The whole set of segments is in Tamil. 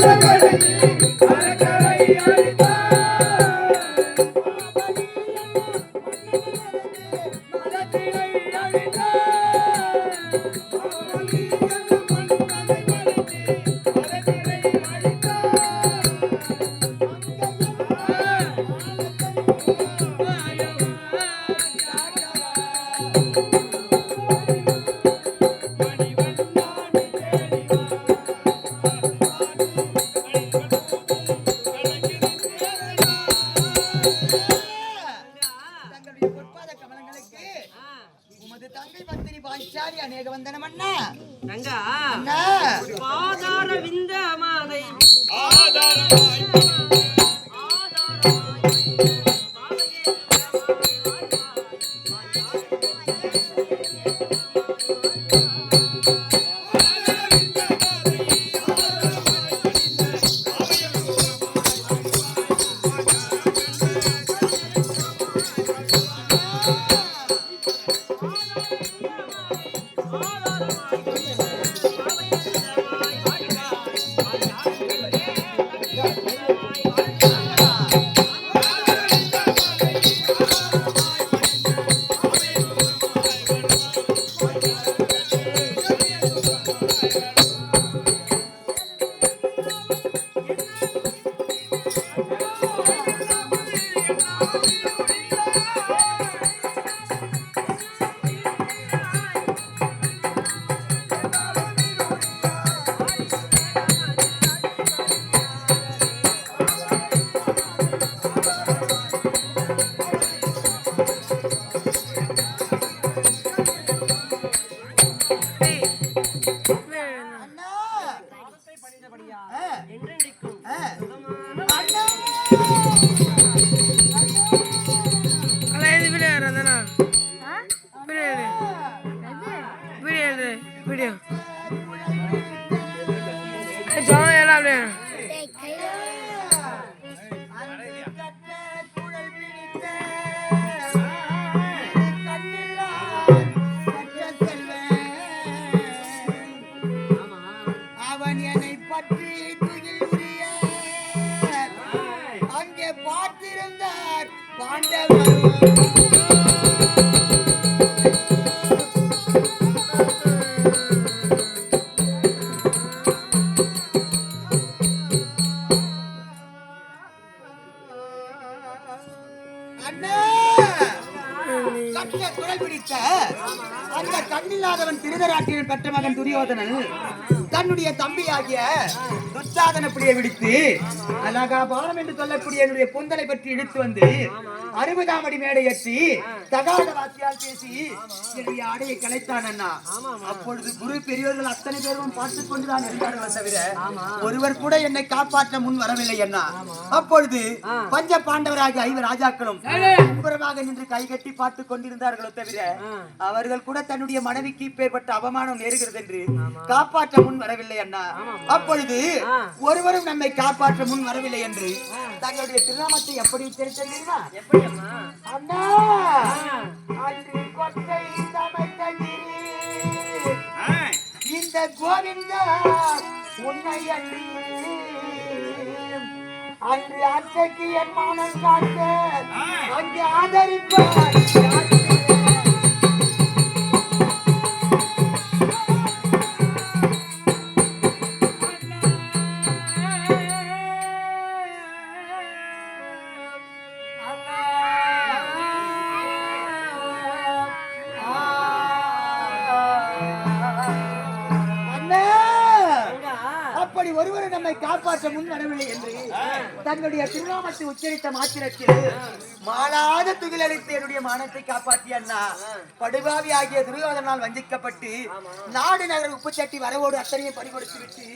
தங்களுடைய கட்டிய குரல் பிடித்த அந்த கண்ணில்லாதவன் திருதராட்டியின் பெற்ற மகன் துரியோதனன். தன்னுடைய தம்பியாகிய துச்சாதன பிடியை விடுத்து அலகாபாரம் என்று சொல்லக்கூடிய என்னுடைய பொந்தலை பற்றி இழுத்து வந்து அறுபதாம் அடி மேடை ஏற்றி தகாத வாக்கியால் பேசி என்னுடைய ஆடையை கலைத்தான் அண்ணா. அப்பொழுது குரு பெரியவர்கள் அத்தனை பேரும் பார்த்து கொண்டுதான் இருந்தார்கள் தவிர ஒருவர் கூட என்னை காப்பாற்ற முன் வரவில்லை அண்ணா. அப்பொழுது பஞ்ச பாண்டவராகிய ஐவர் ராஜாக்களும் பின்புறமாக நின்று கைகட்டி பார்த்து கொண்டிருந்தார்களோ தவிர அவர்கள் கூட தன்னுடைய மனைவிக்கு இப்பேற்பட்ட அவமானம் நேருகிறது என்று காப்பாற்ற முன் வரவில்லை அண்ணா. அப்பொழுது ஒருவரும் நம்மை காப்பாற்ற முன் வரவில்லை என்று தங்களுடைய திருநாமத்தை எப்படி அம்மா அண்ணா! அன்று கொட்டை. இந்த கோவிந்தா உன்னை அன்றி அன்று அத்தைக்கு என் மானம் காக்க அங்கே ஆதரிப்பார் தன்னுடைய திருநாமத்தை உச்சரித்த மாத்திரத்தில் மாளாத துகிலளித்து என்னுடைய மானத்தை காப்பாற்றிய அண்ணா. படுபாவி ஆகிய துரியோதனால் வஞ்சிக்கப்பட்டு நாடு நகர் உப்பு சட்டி வரவோடு அத்தனையும் பறி கொடுத்து விட்டு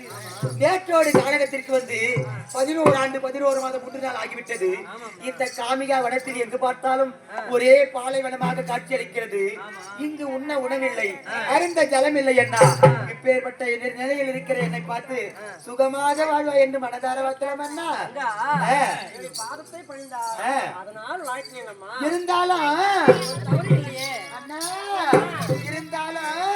நேற்றோடு நாடகத்திற்கு வந்து பதினோரு ஆண்டு பதினோரு மாதம் முன்று நாள் ஆகிவிட்டது. இந்த காமிகா வனத்தில் எங்கு பார்த்தாலும் ஒரே பாலைவனமாக காட்சியளிக்கிறது. இங்கு உண்ண உணவில்லை அருந்த ஜலம் இல்லை அண்ணா. இப்பேற்பட்ட நிலையில் இருக்கிற என்னை பார்த்து சுகமாக வாழ்வா என்று மனதார வாக்கலாம் அண்ணா. ரங்கா ஆ. என் பாதத்தை பணிந்தா ஆ. அதனால் இருந்தாலும் இருந்தாலும்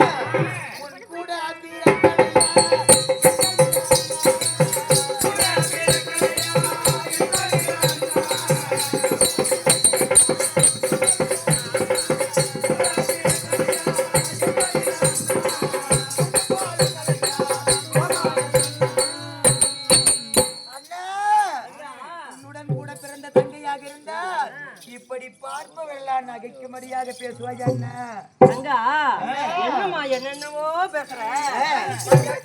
நகைக்கும்படியாக பேசுவாய் என்ன? தங்கா என்னம்மா என்னென்னவோ பேசுற?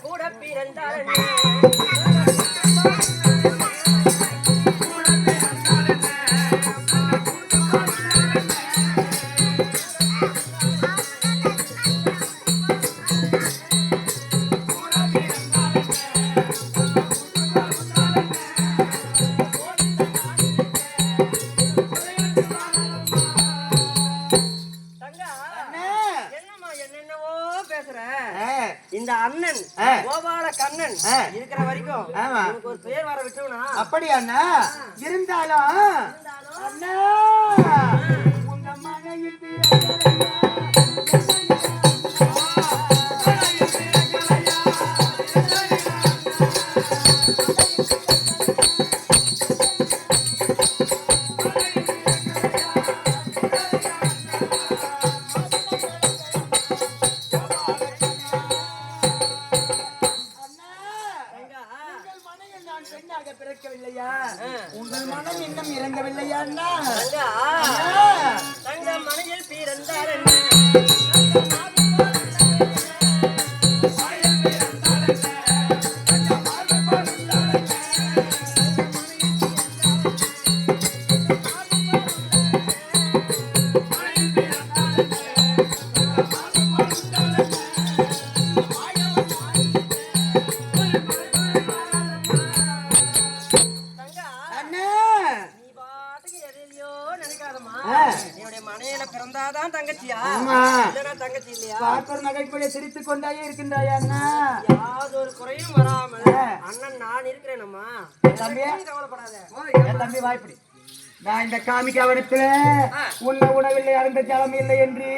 கூட பிறந்தால் விட்டுவனா அப்படியா அண்ணா இருந்தாலும். அண்ணா உங்க மனையில் தங்கச்சி இல்லையா பார்ப்பர் நகைப்படிய சிரித்துக் கொண்டாயே இருக்கின்றாயா அண்ணா. யாதொரு குறையும் வராமல் ஆ. அண்ணன் நான் இருக்கிறேனம்மா. தம்பி? நீ கவலைப்படாத. தம்பி வாய்ப்படி. நான் இந்த காமிக்காவரத்துல உண்ண உணவில்லை அருந்த ஜலம் இல்லை என்று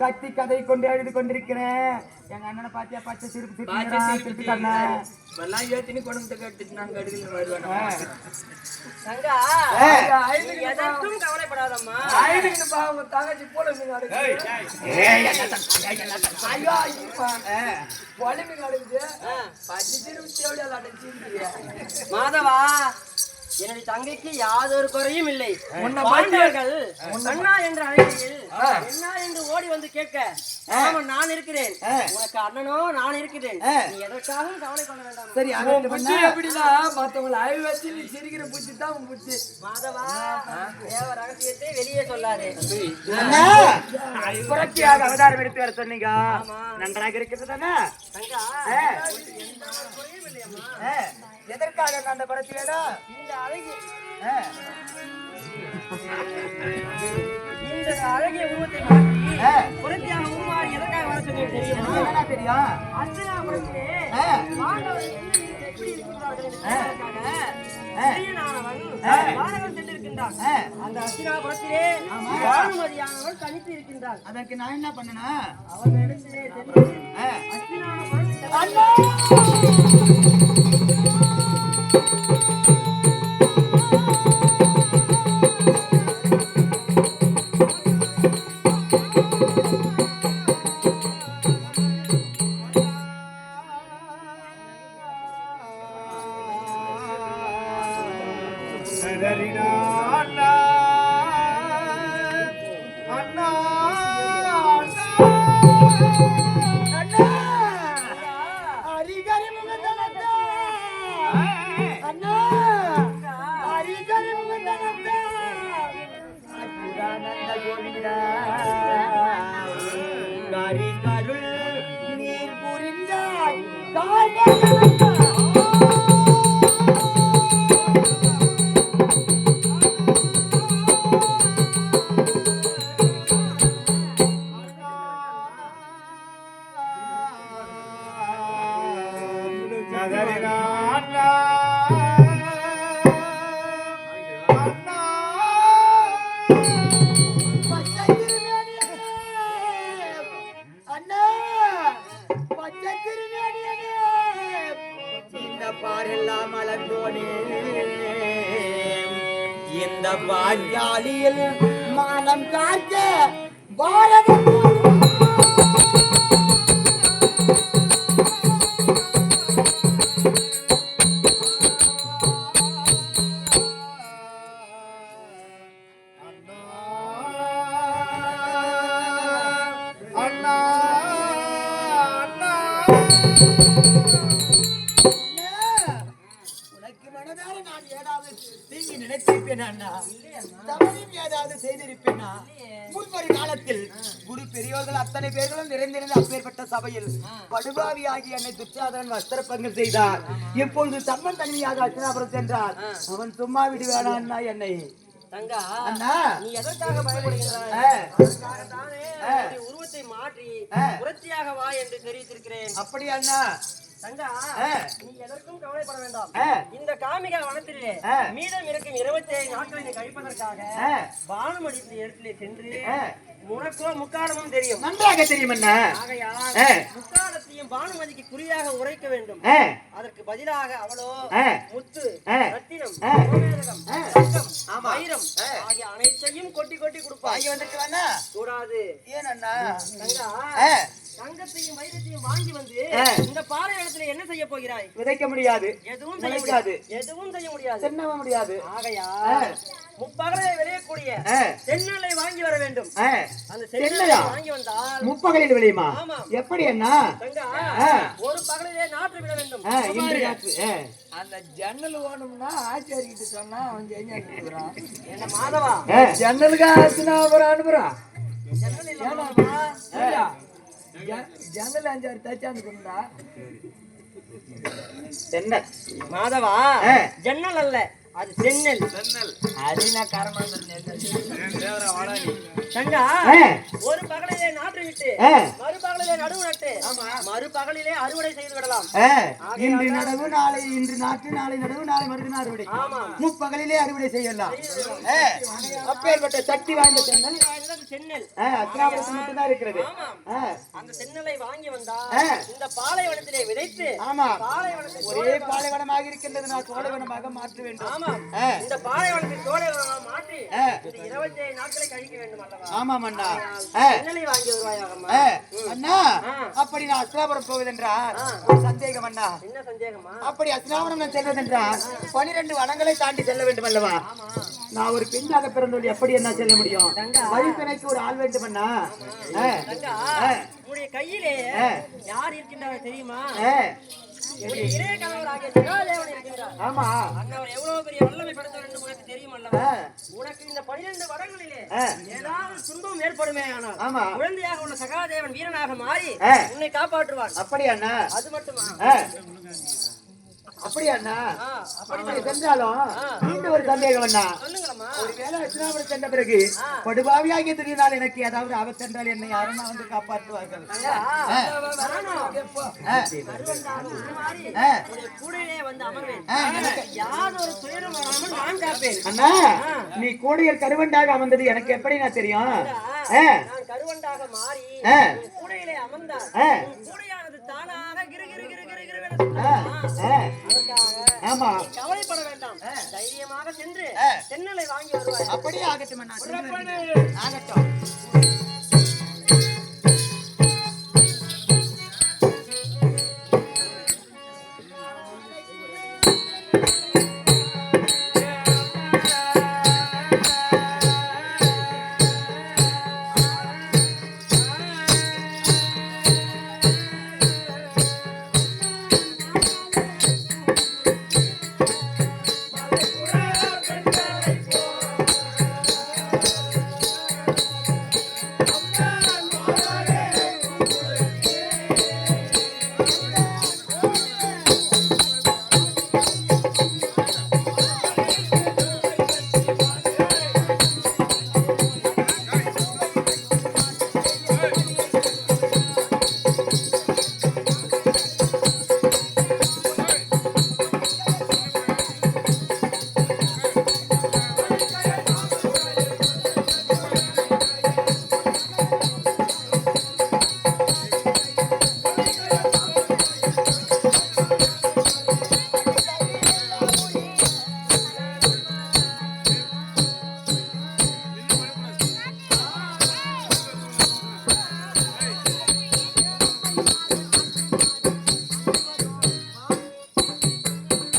கத்தி கதை கொண்டு அழுது கொண்டிருக்கிறேன். எங்க அண்ணனை பாத்தியா பச்சை சிரிப்பு சிரிப்பு சிரிப்பு அண்ணன் தங்கா ஆ. நீ எதற்கும் கவலைப்படாதம்மா. மாதவா என்னுடைய தங்கைக்கு யாதொரு குறையும் இல்லை. பாண்டியர்கள் அண்ணா என்ற அழைக்கையில் என்ன என்று ஓடி வந்து கேட்க ஆமா நான் இருக்கிறேன். உனக்கு அண்ணனோ நான் இருக்கிறேன். நீ எதற்காகவும் கவலை பண்ண வேண்டாம். சரி அதற்கு முன்ன- எப்படின்னா மத்தவங்களை அழி வச்சு நீ சிரிக்கிற புத்தி தான் உன் புத்தி மாதவா தேவ ரகசியத்தை வெளியே சொல்லாதே. அண்ணா, புரட்சியாக அவதாரம் எடுத்து வர சொன்னீங்க. நன்றாக இருக்கிறது தானே? எதற்காக புரட்சி வேணும் இந்த அழகி. ஆ, இந்த அழகிய உருவத்தை மாற்றி ஆ, புரட்சியாக உருவாகி எதற்காக வர சொன்னீங்க தெரியுமா? தெரியும்? சொல்வதற்காக பிரியனானவன் ஆ. வானகம் சென்றிருக்கின்றான் ஆ, அந்த அஸ்தினாபுரத்திலே பானுமதியானவள் தனித்து இருக்கின்றாள் அதற்கு நான் என்ன பண்ணனா? அவர்களிடத்திலே அஸ்தினாபுரம் இந்த பாஞ்சாலியில் மானம் காக்க பாரதம் நினைத்திருப்பேன் அண்ணா தவறையும் ஏதாவது செய்திருப்பேனா? முன்பொரு காலத்தில் குரு பெரியோர்கள் அத்தனை பேர்களும் நிறைந்திருந்த அப்பேற்பட்ட சபையில் படுபாவி ஆகிய என்னை துச்சாதனன் வஸ்திரப்பங்கள் செய்தார். இப்பொழுது தம்மன் தனியாக அச்சனாபுரம் சென்றார் அவன் சும்மா விடுவானா என்னை? தங்கா நீ எதற்காக பயப்படுகிறாய்? உருவத்தை மாற்றி. புரட்சியாக வா என்று தெரிவித்திருக்கிறேன். அப்படி அண்ணா நீ எதற்கும் கவலைப்பட வேண்டாம். இந்த காமிகா வனத்திலே. மீதம் இருக்கும் இருபத்தி நாட்களை நீ கழிப்பதற்காக. பானுமடி இடத்திலே சென்று. உனக்கோ முக்காலமும் தெரியும் நன்றாக தெரியும். முக்காலத்தையும் பானுமதிக்கு குறியாக உரைக்க வேண்டும் அதற்கு பதிலாக அவளோ. முத்து. ரத்தினம். வைரம். ஆகிய அனைத்தையும் கொட்டி கொட்டி கொடுப்பாய் வாங்கி வந்திருக்கலாம்னா கூடாது ஏன் அண்ணா தங்கத்தையும் வைரத்தையும் வாங்கி வந்து. இந்த பாறை இடத்துல என்ன செய்ய போகிறாய் விதைக்க முடியாது எதுவும் செய்ய. முடியாது எதுவும் செய்ய முடியாது தின்னவ முடியாது ஆகையா. முப்பகலை விளையக்கூடிய தென்னலை வாங்கி வர வேண்டும். அந்த? தென்னலை வாங்கி வந்தால் முப்பகலில் விளையுமா ஆமா. எப்படி ஆ. ஒரு பகலிலே நாற்று விட வேண்டும். அந்த ஜன்னல் ஓணும்னா ஆச்சாரிக்கிட்ட சொன்னா அவன் செஞ்சு அனுப்புறான் என்ன மாதவா ஜன்னலுக்கு அப்புறம் அனுப்புறான் ஜன்னல்? ஜ- ஜன்னல் அஞ்சாறு தச்சாந்து கொண்டா தென்னை. மாதவா. ஜன்னல் அல்ல அது சென்னல். அது நான் கரமாங்க ஒரு பகலிலே நாற்று விட்டு ஆ. மறு பகலிலே நடுவு நட்டு அறுவடை செய்து விடலாம். இன்று நடவு நாளை இன்று நாட்டு நாளை நடவு நாளை மறுநாள் அறுவடை. ஆமா. முப்பகலிலே அறுவடை செய்யலாம். அப்பேற்பட்ட சக்தி வாய்ந்த சென்னல். அக்ராபுரத்தில் மட்டும்தான் இருக்கிறது. அந்த தென்னலை வாங்கி வந்தா. இந்த பாலைவனத்திலே விதைத்து ஆமா. பாலைவனத்தில் ஒரே பாலைவனமாக இருக்கின்றது. நான் சோழவனமாக மாற்ற வேண்டும். ஆமாம் ஆ, இந்த பாலைவனத்தில் சோலை மாற்றி. இந்த இருபத்தி ஏழு நாட்களை கழிக்க வேண்டும் ஆமாம் அண்ணா. அண்ணா. அப்படி நான் அஸ்லாபுரம் போவதென்றால் ஒரு சந்தேகம் அண்ணா அப்படி அஸ்லாபுரம் நான் செல்வதென்றால் பனிரெண்டு வனங்களை தாண்டி செல்ல வேண்டும் அல்லவா? நான் ஒரு பெண்ணாக பிறந்தோடு எப்படி என்ன செல்ல முடியும்? வழிப்பிணைக்கு ஒரு ஆள் வேண்டும் அண்ணா. உன்னுடைய கையிலே. யார் இருக்கின்றார் தெரியுமா? ஆமா. அண்ணவர் எவ்வளவு பெரிய வல்லமை படைத்தவர் உனக்கு தெரியும் அல்லவா உனக்கு இந்த பனிரெண்டு வடங்களிலே ஆ. ஏதாவது துன்பம் ஏற்படுமே ஆனால் ஆமா. குழந்தையாக உள்ள சகாதேவன் வீரனாக மாறி. உன்னை காப்பாற்றுவான். அப்படி அண்ணா? அது மட்டுமா? ஆ. அப்படி அண்ணா ஆ, அப்படி அப்படி சென்றாலும் மீண்டும் ஒரு சந்தேகம் அண்ணா. சொல்லுங்களம்மா ஒருவேளை அஸ்லாபுரம் சென்ற பிறகு படுபாவியாகிய தெரியினால் எனக்கு ஏதாவது ஆபத்து என்றால் என்னை வந்து காப்பாற்றுவார்கள். அண்ணா நீ கூடையில் கருவண்டாக அமர்ந்தது எனக்கு எப்படி நான் தெரியும் கருவண்டாக மாறி கூடையிலே. உன் கூடையானது தானாக கிரு ஆமா. கவலைப்பட வேண்டாம். தைரியமாக சென்று. தென்னலை வாங்கி வருவாய். அப்படியே ஆகட்டும் ஆகட்டும்.